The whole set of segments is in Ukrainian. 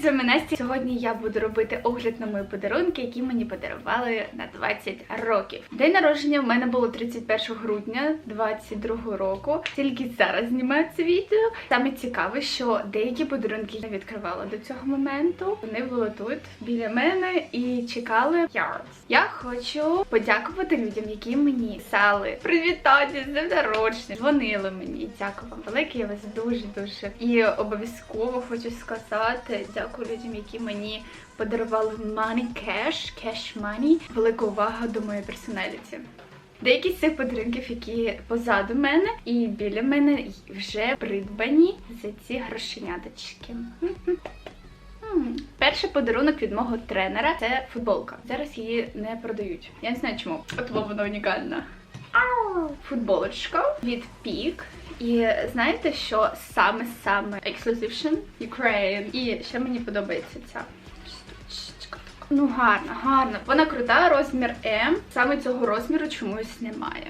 Привіт, з вами Настя. Сьогодні я буду робити огляд на мої подарунки, які мені подарували на 20 років. День народження в мене було 31 грудня 22 року. Тільки зараз знімаю це відео. Саме цікаве, що деякі подарунки я відкривала до цього моменту. Вони були тут біля мене і чекали. Я хочу подякувати людям, які мені писали привітати з днем народження, дзвонили мені. Дякую вам велике. Я вас дуже дуже і обов'язково хочу сказати дякую людям, які мені подарували money cash, cash money. Велика увага до моєї персоналіті. Деякі з цих подарунків, які позаду мене і біля мене вже придбані за ці грошеняточки. Перший подарунок від мого тренера це футболка. Зараз її не продають. Я не знаю чому. От вона унікальна. Футболочка від Peak. І знаєте, що саме саме Exclusive Ukraine. І ще мені подобається ця. Ну, гарна, гарна. Вона крута, розмір М. Саме цього розміру чомусь немає.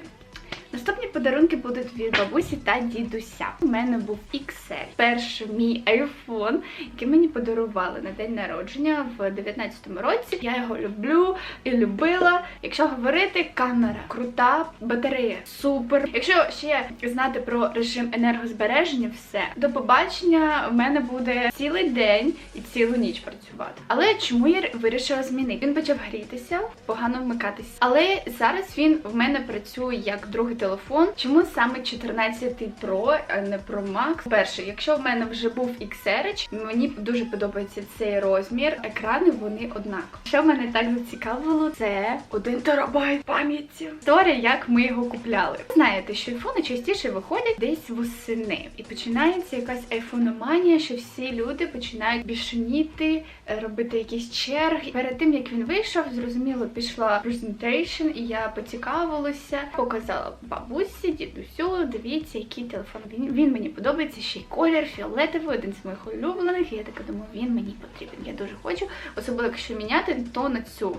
Наступні подарунки будуть від бабусі та дідуся. У мене був XL. Перший мій iPhone, який мені подарували на день народження в 19-му році. Я його люблю і любила. Якщо говорити, камера крута, батарея супер. Якщо ще знати про режим енергозбереження, все до побачення в мене буде цілий день і цілу ніч працювати. Але чому я вирішила змінити? Він почав грітися, погано вмикатися. Але зараз він в мене працює як другий телефон. Чому саме 14 Pro, а не Pro Max? Перше, якщо в мене вже був XR, мені дуже подобається цей розмір. Екрани вони однакові. Що мене так зацікавило, це 1 терабайт пам'яті. Історія, як ми його купляли. Знаєте, що айфони частіше виходять десь восени, і починається якась айфономанія, що всі люди починають бішеніти, е, робити якісь черги. Перед тим як він вийшов, зрозуміло, пішла презентейшн, і я поцікавилася, показала бабусі, дідусю. Дивіться, який телефон. Він він мені подобається. Ще й колір фіолетовий, один з моїх улюблених. І я така думаю, він мені потрібен. Я дуже хочу, особливо якщо міняти, то на цю.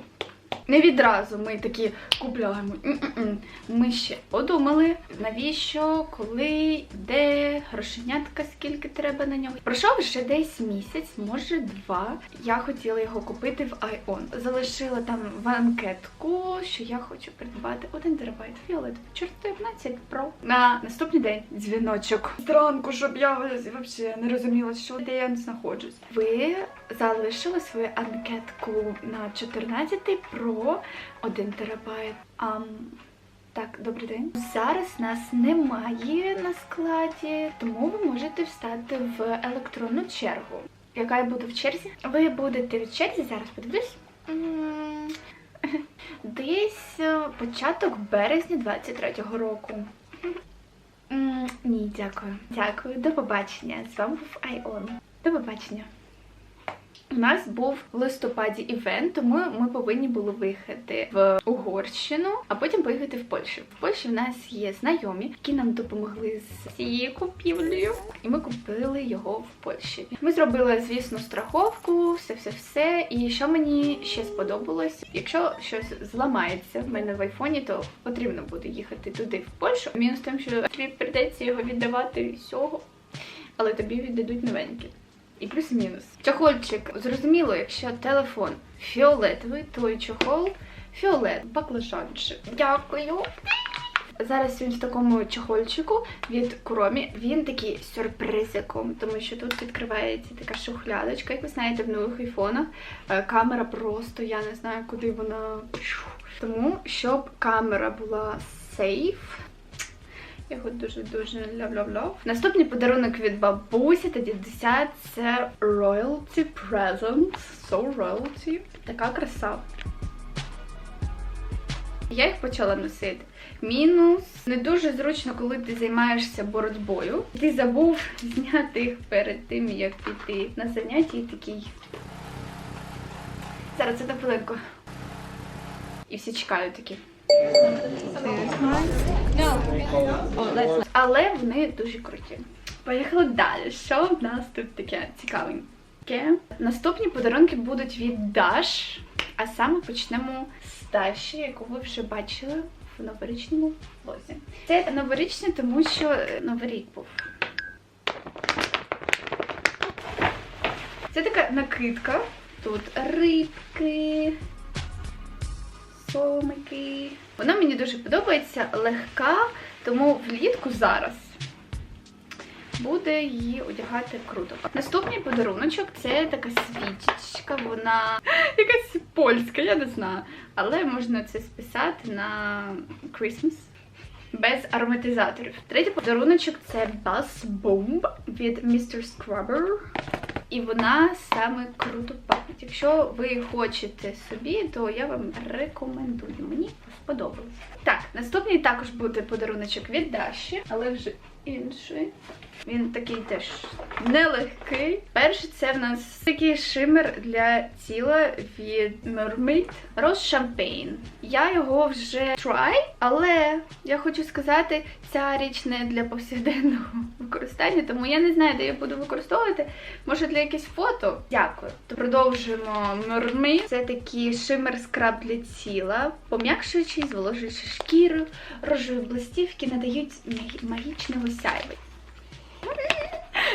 Не відразу ми такі купляємо. Ми ще подумали, навіщо, коли, де, грошенятка, скільки треба на нього. Пройшов вже десь місяць, може два. Я хотіла його купити в iON. Залишила там в анкетку, що я хочу придбати 1 терабайт фіолет 14 Pro. На наступний день дзвіночок. Зранку, щоб я взагалі не розуміла, що де я знаходжусь. Ви залишили свою анкетку на 14 Pro 1 терабайт. Ам, так, добрий день. Зараз нас немає на складі, тому ви можете встати в електронну чергу. Яка я буду в черзі? Ви будете в черзі, зараз подивлюсь. Десь е, початок березня 23-го року. Ні, дякую. Дякую. До побачення. З вами був Айон. До побачення. У нас був в листопаді івент, тому ми повинні були виїхати в Угорщину, а потім поїхати в Польщу. В Польщі в нас є знайомі, які нам допомогли з цією купівлею, і ми купили його в Польщі. Ми зробили, звісно, страховку, все, все, все. І що мені ще сподобалось, якщо щось зламається в мене в айфоні, то потрібно буде їхати туди в Польщу. Мінус тим, що тобі прийдеться його віддавати всього, але тобі віддадуть новенький. І плюс-мінус. Чохольчик. Зрозуміло, якщо телефон фіолетовий, то і чохол фіолет, баклажанчик. Дякую. Зараз він в такому чохольчику від Куромі. Він такий сюрпризиком, тому що тут відкривається така шухлядочка. Як ви знаєте, в нових айфонах е, камера просто, я не знаю, куди вона. Тому, щоб камера була сейф, його дуже-дуже люблю. Наступний подарунок від бабусі та дідуся це Royalty Present. So Royalty. Така краса. Я їх почала носити. Мінус. Не дуже зручно, коли ти займаєшся боротьбою. Ти забув зняти їх перед тим, як піти на заняття і такий. Зараз це хвилинку. І всі чекають такі. Але вони дуже круті. Поїхали далі. Що в нас тут таке цікавеньке? Наступні подарунки будуть від Dash, а саме почнемо з Даші, яку ви вже бачили в новорічному влозі. Це новорічне, тому що новий рік був. Це така накидка. Тут рибки, сомики. Вона мені дуже подобається, легка, тому влітку зараз буде її одягати круто. Наступний подаруночок це така свічечка, вона якась польська, я не знаю. Але можна це списати на Christmas. Без ароматизаторів. Третій подаруночок це Buzz Bomb від Mr. Scrubber. І вона саме круто пахне. Якщо ви хочете собі, то я вам рекомендую. Мені сподобалось. Так, наступний також буде подаруночок від Даші, але вже інший. Він такий теж нелегкий. Перший це в нас такий шимер для тіла від Mermaid Rose Champagne. Я його вже try, але я хочу сказати, ця річ не для повсякденного використання, тому я не знаю, де я буду використовувати. Може для якесь фото? Дякую. То продовжуємо Mermaid. Це такий шимер скраб для тіла, пом'якшуючий, зволожуючи шкіру, рожеві блистівки надають магі- магічного сяйва.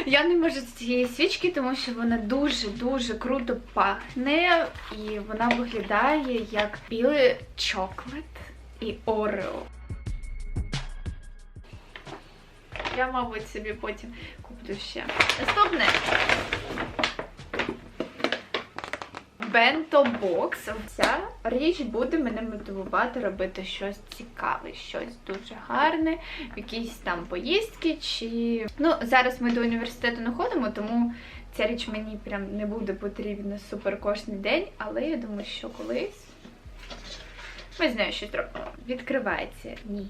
Я не можу з цієї свічки, тому що вона дуже-дуже круто пахне, і вона виглядає як білий чоклет і орео. Я, мабуть, собі потім куплю ще. Наступне. Бенто-бокс. Ця річ буде мене мотивувати робити щось цікаве, щось дуже гарне, якісь там поїздки чи. Ну, зараз ми до університету не ходимо, тому ця річ мені прям не буде потрібна супер кожен день, але я думаю, що колись. Ми з нею щось. Відкривається. Ні.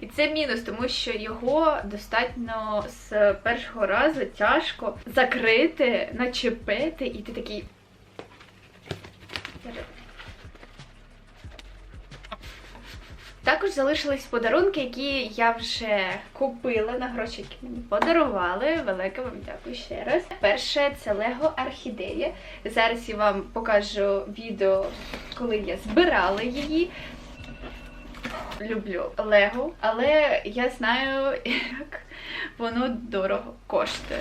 І це мінус, тому що його достатньо з першого разу тяжко закрити, начепити, і ти такий. Також залишились подарунки, які я вже купила на гроші, які мені подарували. Велике вам дякую ще раз. Перше це Лего Орхідея. Зараз я вам покажу відео, коли я збирала її. Люблю Лего, але я знаю, як воно дорого коштує.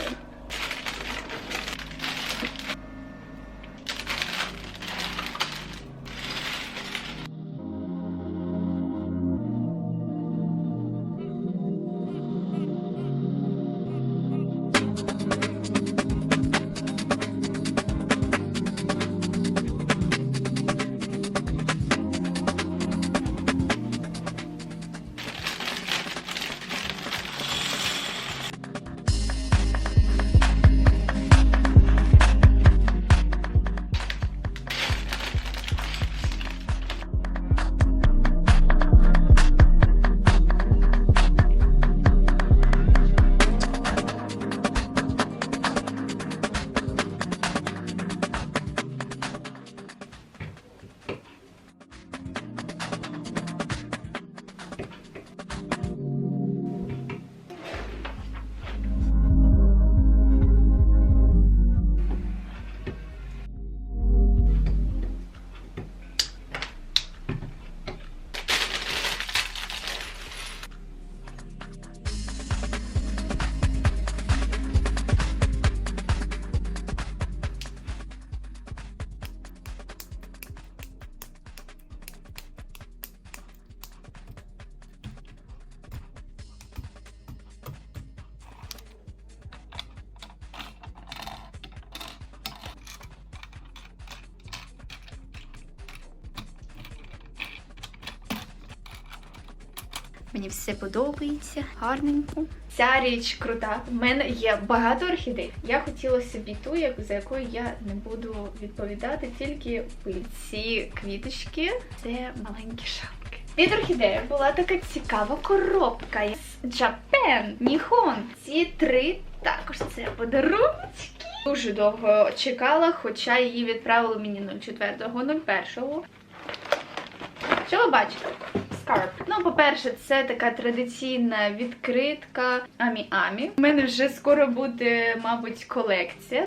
Мені все подобається, гарненько. Ця річ крута. У мене є багато орхідей. Я хотіла собі ту, за якою я не буду відповідати, тільки пиль. Ці квіточки це маленькі шапки. Від орхідеї була така цікава коробка з Japan, Ніхон. Ці три також це подарунки. Дуже довго чекала, хоча її відправили мені 04.01. Що ви бачите? Скарб. Ну, по-перше, це така традиційна відкритка Амі-Амі. У мене вже скоро буде, мабуть, колекція.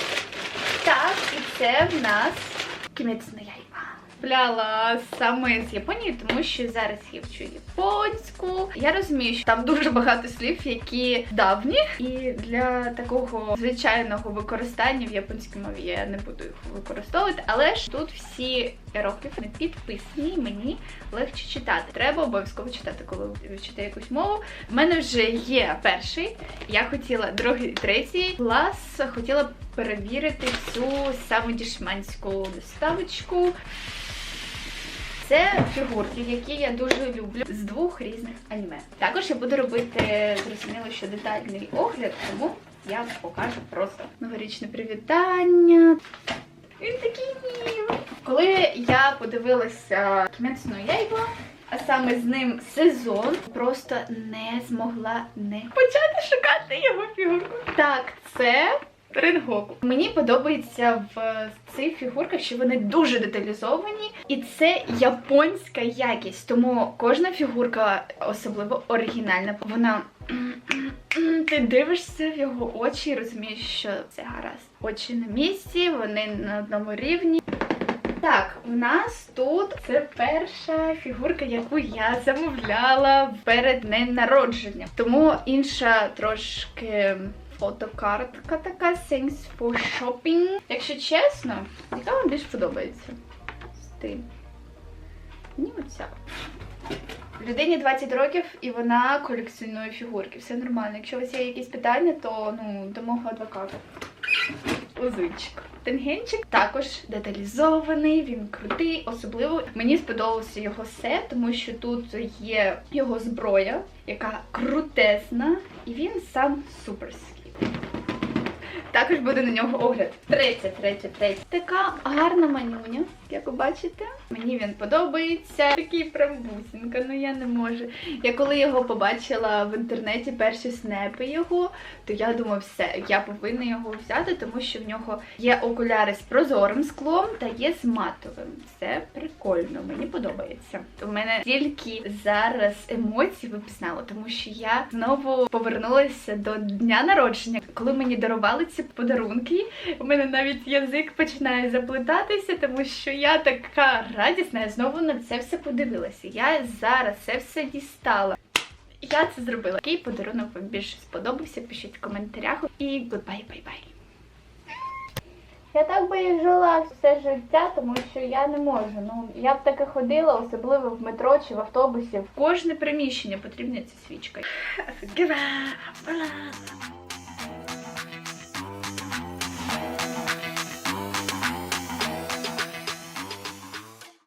Так, і це в нас Кімець на яйва. Купляла саме з Японії, тому що зараз я вчу японську. Я розумію, що там дуже багато слів, які давні, і для такого звичайного використання в японській мові я не буду їх використовувати. Але ж тут всі іерогліфи підписані, мені легше читати. Треба обов'язково читати, коли вчите якусь мову. У мене вже є перший. Я хотіла другий, третій клас. Хотіла перевірити всю саму дішманську доставочку. Це фігурки, які я дуже люблю з двох різних аніме. Також я буду робити зрозуміло, що детальний огляд, тому я покажу просто новорічне привітання. Він такий милий. Коли я подивилася Кіметсу no Яйба, а саме з ним сезон, просто не змогла не почати шукати його фігурку. Так, це Ренгоку. Мені подобається в цих фігурках, що вони дуже деталізовані, і це японська якість. Тому кожна фігурка особливо оригінальна. Вона ти дивишся в його очі і розумієш, що це гаразд. Очі на місці, вони на одному рівні. Так, у нас тут це перша фігурка, яку я замовляла перед днем народження. Тому інша трошки фотокартка така Thanks for shopping. Якщо чесно, яка вам більш подобається? Ти. Мені оця. Людині 20 років і вона колекціонує фігурки. Все нормально. Якщо у вас є якісь питання, то ну до мого адвоката. Узичок. Тенгенчик також деталізований, він крутий. Особливо мені сподобався його сет, тому що тут є його зброя, яка крутесна, і він сам суперський. Також буде на нього огляд. Третя, третя, третя. Така гарна манюня, як ви бачите. Мені він подобається. Такий прям бусинка, ну я не можу. Я коли його побачила в інтернеті, перші снепи його, то я думаю, все, я повинна його взяти, тому що в нього є окуляри з прозорим склом та є з матовим. Це прикольно, мені подобається. У мене тільки зараз емоцій ви б знали, тому що я знову повернулася до дня народження, коли мені дарували ці подарунки. У мене навіть язик починає заплетатися, тому що я така радісна, я знову на це все подивилася. Я зараз це все дістала. Я це зробила. Який подарунок вам більше сподобався? Пишіть в коментарях. І goodbye, bye bye. Я так би і жила все життя, тому що я не можу. Ну я б таки ходила, особливо в метро чи в автобусі. В кожне приміщення потрібна ця свічка.